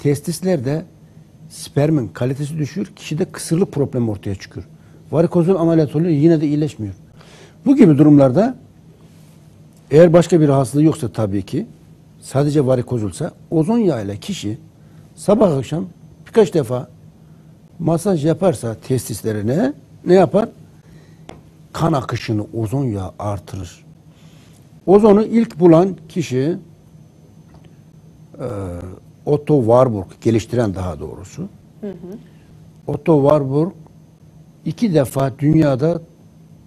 testislerde spermin kalitesi düşüyor. Kişide kısırlık problemi ortaya çıkıyor. Varikozol ameliyat oluyor yine de iyileşmiyor. Bu gibi durumlarda eğer başka bir hastalığı yoksa tabii ki sadece varikozolsa ozon yağı ile kişi sabah akşam birkaç defa masaj yaparsa testislerine ne yapar? Kan akışını ozon yağı artırır. Ozonu ilk bulan kişi e, Otto Warburg geliştiren daha doğrusu. Otto Warburg iki defa dünyada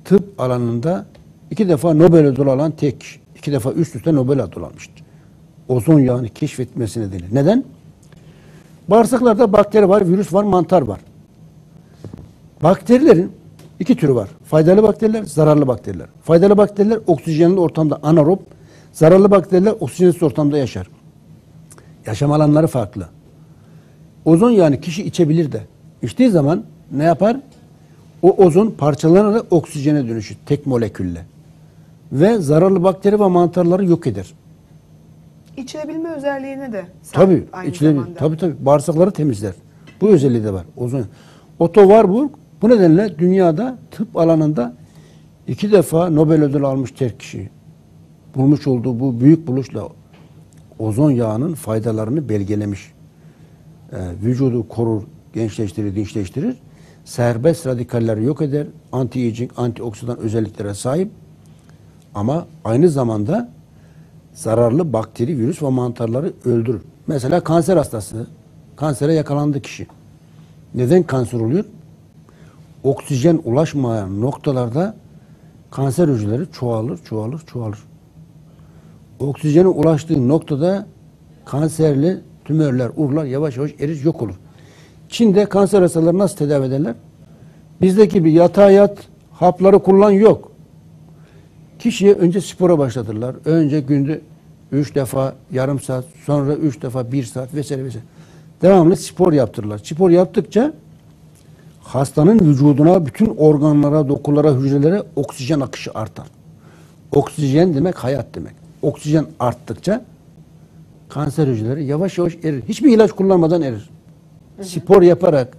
tıp alanında iki defa Nobel ödülü alan tek kişi. İki defa üst üste Nobel ödülü almıştır. Ozon yağını keşfetmesi nedeniyle. Neden? Bağırsaklarda bakteri var, virüs var, mantar var. Bakterilerin iki türü var. Faydalı bakteriler, zararlı bakteriler. Faydalı bakteriler oksijenli ortamda anarob, zararlı bakteriler oksijensiz ortamda yaşar. Yaşam alanları farklı. Ozon yani kişi içebilir de. İçtiği zaman ne yapar? O ozon parçalanarak oksijene dönüşür tek molekülle. Ve zararlı bakteri ve mantarları yok eder. İçilebilme özelliğine de sahip Tabii, aynı içilebilir. zamanda. Tabii tabii. Bağırsakları temizler. Bu özelliği de var. Ozon. Otto Warburg bu nedenle dünyada tıp alanında iki defa Nobel ödülü almış tek kişi. Bulmuş olduğu bu büyük buluşla ozon yağının faydalarını belgelemiş. Ee, vücudu korur, gençleştirir, dinçleştirir. Serbest radikalleri yok eder. Anti-aging, antioksidan özelliklere sahip. Ama aynı zamanda zararlı bakteri, virüs ve mantarları öldürür. Mesela kanser hastası, kansere yakalandı kişi. Neden kanser oluyor? Oksijen ulaşmayan noktalarda kanser hücreleri çoğalır, çoğalır, çoğalır. Oksijene ulaştığı noktada kanserli tümörler, urlar yavaş yavaş erir, yok olur. Çin'de kanser hastaları nasıl tedavi ederler? Bizdeki gibi yatağa yat, hapları kullan yok. Kişiye önce spora başlatırlar. Önce günde üç defa yarım saat, sonra üç defa bir saat vesaire vesaire. Devamlı spor yaptırırlar. Spor yaptıkça hastanın vücuduna, bütün organlara, dokulara, hücrelere oksijen akışı artar. Oksijen demek hayat demek. Oksijen arttıkça kanser hücreleri yavaş yavaş erir. Hiçbir ilaç kullanmadan erir. Spor yaparak,